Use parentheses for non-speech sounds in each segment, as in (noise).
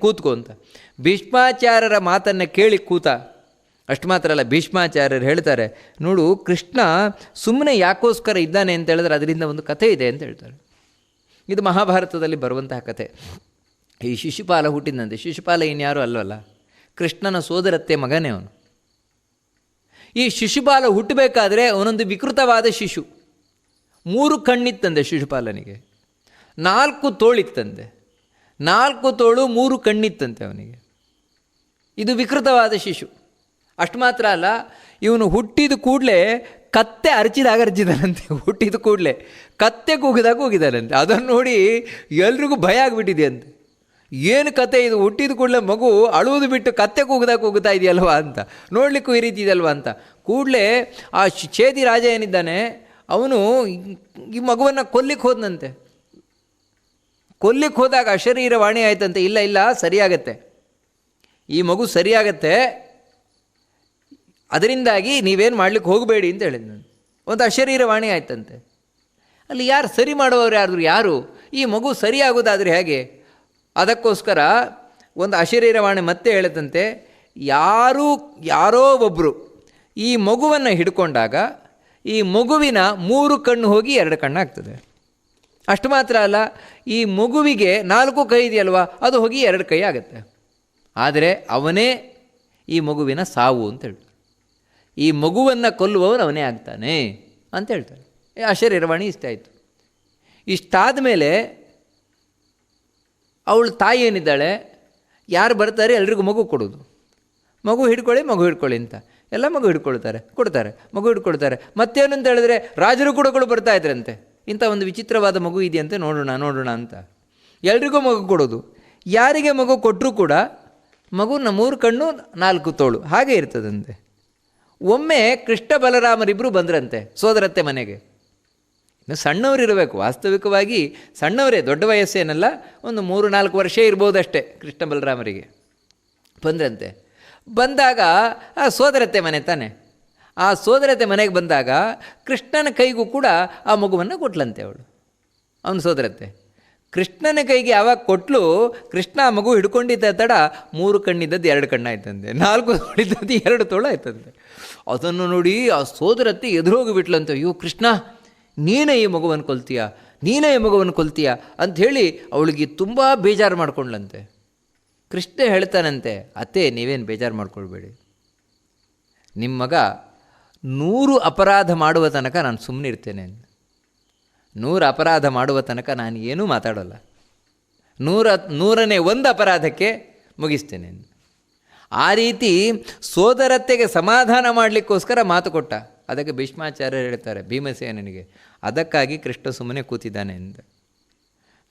ಕೂತ್ಕೋ ಅಂತ. ಭೀಷ್ಮಾಚಾರ್ಯರ ಮಾತನ್ನು ಕೇಳಿ ಕೂತ. ಅಷ್ಟು ಮಾತ್ರ ಅಲ್ಲ, ಭೀಷ್ಮಾಚಾರ್ಯರು ಹೇಳ್ತಾರೆ, ನೋಡು, ಕೃಷ್ಣ ಸುಮ್ಮನೆ ಯಾಕೋಸ್ಕರ ಇದ್ದಾನೆ ಅಂತ ಹೇಳಿದ್ರೆ ಅದರಿಂದ ಒಂದು ಕಥೆ ಇದೆ ಅಂತ ಹೇಳ್ತಾರೆ. ಇದು ಮಹಾಭಾರತದಲ್ಲಿ ಬರುವಂತಹ ಕಥೆ. ಈ ಶಿಶುಪಾಲ ಹುಟ್ಟಿದಂತೆ, ಶಿಶುಪಾಲ ಇನ್ಯಾರೂ ಅಲ್ಲವಲ್ಲ ಕೃಷ್ಣನ ಸೋದರತ್ತೆ ಮಗನೇ ಅವನು. ಈ ಶಿಶುಪಾಲ ಹುಟ್ಟಬೇಕಾದ್ರೆ ಅವನೊಂದು ವಿಕೃತವಾದ ಶಿಶು. ಮೂರು ಕಣ್ಣಿತ್ತಂದೆ ಶಿಶುಪಾಲನಿಗೆ, ನಾಲ್ಕು ತೋಳಿತ್ತಂತೆ. ನಾಲ್ಕು ತೋಳು ಮೂರು ಕಣ್ಣಿತ್ತಂತೆ ಅವನಿಗೆ. ಇದು ವಿಕೃತವಾದ ಶಿಶು. ಅಷ್ಟು ಮಾತ್ರ ಅಲ್ಲ, ಇವನು ಹುಟ್ಟಿದ ಕೂಡಲೇ ಕತ್ತೆ ಅರಚಿದಾಗ ಅರಚಿದಾನಂತೆ. (laughs) ಹುಟ್ಟಿದ ಕೂಡಲೇ ಕತ್ತೆ ಕೂಗಿದಾಗ ಕೂಗಿದಾನಂತೆ. ಅದನ್ನು ನೋಡಿ ಎಲ್ರಿಗೂ ಭಯ ಆಗಿಬಿಟ್ಟಿದೆ ಅಂತ ಏನು ಕತೆ ಇದು? ಹುಟ್ಟಿದ ಕೂಡಲೇ ಮಗು ಅಳುವುದು ಬಿಟ್ಟು ಕತ್ತೆ ಕೂಗಿದಾಗ ಕೂಗುತ್ತಾ ಇದೆಯಲ್ವಾ ಅಂತ. ನೋಡಲಿಕ್ಕೂ ಈ ರೀತಿ ಇದೆಯಲ್ವಾ ಅಂತ. ಕೂಡಲೇ ಆ ಛೇದಿ ರಾಜ ಏನಿದ್ದಾನೆ, ಅವನು ಈ ಮಗುವನ್ನು ಕೊಲ್ಲಿಕ್ಕೆ ಹೋದನಂತೆ. ಕೊಲ್ಲಿಕ್ಕೆ ಹೋದಾಗ ಅಶರೀರವಾಣಿ ಆಯ್ತಂತೆ, ಇಲ್ಲ ಇಲ್ಲ, ಸರಿಯಾಗತ್ತೆ. ಈ ಮಗು ಸರಿಯಾಗತ್ತೆ. ಅದರಿಂದಾಗಿ ನೀವೇನು ಮಾಡ್ಲಿಕ್ಕೆ ಹೋಗಬೇಡಿ ಅಂತ ಹೇಳಿದ್ ನಾನು. ಒಂದು ಅಶರೀರವಾಣಿ ಆಯ್ತಂತೆ. ಅಲ್ಲಿ ಯಾರು ಸರಿ ಮಾಡುವವರು ಯಾರು ಯಾರು, ಈ ಮಗು ಸರಿಯಾಗೋದಾದರೆ ಹೇಗೆ? ಅದಕ್ಕೋಸ್ಕರ ಒಂದು ಅಶರೀರವಾಣಿ ಮತ್ತೆ ಹೇಳದಂತೆ ಯಾರೂ, ಯಾರೋ ಒಬ್ಬರು ಈ ಮಗುವನ್ನು ಹಿಡ್ಕೊಂಡಾಗ ಈ ಮಗುವಿನ ಮೂರು ಕಣ್ಣು ಹೋಗಿ ಎರಡು ಕಣ್ಣು ಆಗ್ತದೆ ಅಷ್ಟು ಮಾತ್ರ ಅಲ್ಲ, ಈ ಮಗುವಿಗೆ ನಾಲ್ಕು ಕೈ ಇದೆಯಲ್ವ, ಅದು ಹೋಗಿ ಎರಡು ಕೈ ಆಗುತ್ತೆ. ಆದರೆ ಅವನೇ ಈ ಮಗುವಿನ ಸಾವು ಅಂತ ಹೇಳ್ತಾರೆ ಈ ಮಗುವನ್ನು ಕೊಲ್ಲುವವನು ಅವನೇ ಆಗ್ತಾನೆ ಅಂತ ಹೇಳ್ತಾರೆ ಆ ಶರೀರವಾಣಿ ಇಷ್ಟ ಆಯಿತು. ಇಷ್ಟಾದ ಮೇಲೆ ಅವಳು ತಾಯಿ ಏನಿದ್ದಾಳೆ, ಯಾರು ಬರ್ತಾರೆ ಎಲ್ರಿಗೂ ಮಗು ಕೊಡೋದು. ಮಗು ಹಿಡ್ಕೊಳ್ಳಿ ಮಗು ಹಿಡ್ಕೊಳ್ಳಿ ಅಂತ. ಎಲ್ಲ ಮಗು ಹಿಡ್ಕೊಳ್ತಾರೆ, ಕೊಡ್ತಾರೆ, ಮಗು ಹಿಡ್ಕೊಳ್ತಾರೆ. ಮತ್ತೇನು ಅಂತ ಹೇಳಿದ್ರೆ ರಾಜರು ಕೂಡಗಳು ಕೂಡ ಬರ್ತಾ ಇದ್ರಂತೆ. ಇಂಥ ಒಂದು ವಿಚಿತ್ರವಾದ ಮಗು ಇದೆಯಂತೆ ನೋಡೋಣ ನೋಡೋಣ ಅಂತ. ಎಲ್ರಿಗೂ ಮಗು ಕೊಡೋದು. ಯಾರಿಗೆ ಮಗು ಕೊಟ್ಟರೂ ಕೂಡ ಮಗು ಮೂರು ಕಣ್ಣು, ನಾಲ್ಕು ತೋಳು, ಹಾಗೆ ಇರ್ತದಂತೆ. ಒಮ್ಮೆ ಕೃಷ್ಣ ಬಲರಾಮರಿಬ್ಬರು ಬಂದ್ರಂತೆ ಸೋದರತ್ತೆ ಮನೆಗೆ. ಇನ್ನು ಸಣ್ಣವರು ಇರಬೇಕು. ವಾಸ್ತವಿಕವಾಗಿ ಸಣ್ಣವರೇ, ದೊಡ್ಡ ವಯಸ್ಸೇನಲ್ಲ, ಒಂದು ಮೂರು, ನಾಲ್ಕು ವರ್ಷ ಇರ್ಬೋದಷ್ಟೇ ಕೃಷ್ಣ ಬಲರಾಮರಿಗೆ. ಬಂದ್ರಂತೆ. ಬಂದಾಗ ಆ ಸೋದರತ್ತೆ ಮನೆ ತಾನೆ. ಆ ಸೋದರತೆ ಮನೆಗೆ ಬಂದಾಗ ಕೃಷ್ಣನ ಕೈಗೂ ಕೂಡ ಆ ಮಗುವನ್ನು ಕೊಟ್ಲಂತೆ ಅವಳು. ಅವನ ಸೋದರತೆ. ಕೃಷ್ಣನ ಕೈಗೆ ಯಾವಾಗ ಕೊಟ್ಟಲು ಕೃಷ್ಣ ಆ ಮಗು ಹಿಡ್ಕೊಂಡಿದ್ದ ತಡ ಮೂರು ಕಣ್ಣಿದ್ದದ್ದು ಎರಡು ಕಣ್ಣಾಯ್ತಂತೆ. ನಾಲ್ಕು ತೋಳಿದ್ದದ್ದು ಎರಡು ತೋಳು ಆಯ್ತಂತೆ ಅದನ್ನು ನೋಡಿ ಆ ಸೋದರತ್ತೆ ಎದುರೋಗಿ ಬಿಟ್ಲಂತೆ. ಅಯ್ಯೋ ಕೃಷ್ಣ, ನೀನೇ ಈ ಮಗುವನ್ನು ಕೊಲ್ತೀಯ? ನೀನೇ ಈ ಮಗುವನ್ನು ಕೊಲ್ತೀಯ? ಅಂಥೇಳಿ ಅವಳಿಗೆ ತುಂಬ ಬೇಜಾರು ಮಾಡ್ಕೊಂಡ್ಲಂತೆ. ಕೃಷ್ಣ ಹೇಳ್ತಾನಂತೆ, ಅತ್ತೆ, ನೀವೇನು ಬೇಜಾರು ಮಾಡ್ಕೊಳ್ಬೇಡಿ. ನಿಮ್ಮ ಮಗ ನೂರು ಅಪರಾಧ ಮಾಡುವ ತನಕ ನಾನು ಸುಮ್ಮನೆ ಇರ್ತೇನೆ ಅಂದ. ನೂರು ಅಪರಾಧ ಮಾಡುವ ತನಕ ನಾನು ಏನೂ ಮಾತಾಡೋಲ್ಲ ನೂರ, ನೂರನೇ ಒಂದು ಅಪರಾಧಕ್ಕೆ ಮುಗಿಸ್ತೇನೆ. ಆ ರೀತಿ ಸೋದರತ್ತೆಗೆ ಸಮಾಧಾನ ಮಾಡಲಿಕ್ಕೋಸ್ಕರ ಮಾತು ಕೊಟ್ಟ ಅದಕ್ಕೆ ಭೀಷ್ಮಾಚಾರ್ಯರು ಹೇಳ್ತಾರೆ, ಭೀಮಸೇನನಿಗೆ, ಅದಕ್ಕಾಗಿ ಕೃಷ್ಣ ಸುಮ್ಮನೆ ಕೂತಿದ್ದಾನೆ ಅಂತ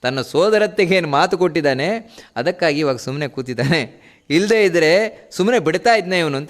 ತನ್ನ ಸೋದರತ್ತೆಗೆ ಏನು ಮಾತು ಕೊಟ್ಟಿದ್ದಾನೆ, ಅದಕ್ಕಾಗಿ ಇವಾಗ ಸುಮ್ಮನೆ ಕೂತಿದ್ದಾನೆ ಇಲ್ಲದೇ ಇದ್ದರೆ ಸುಮ್ಮನೆ ಬಿಡ್ತಾ ಇದ್ದನೇ ಇವನು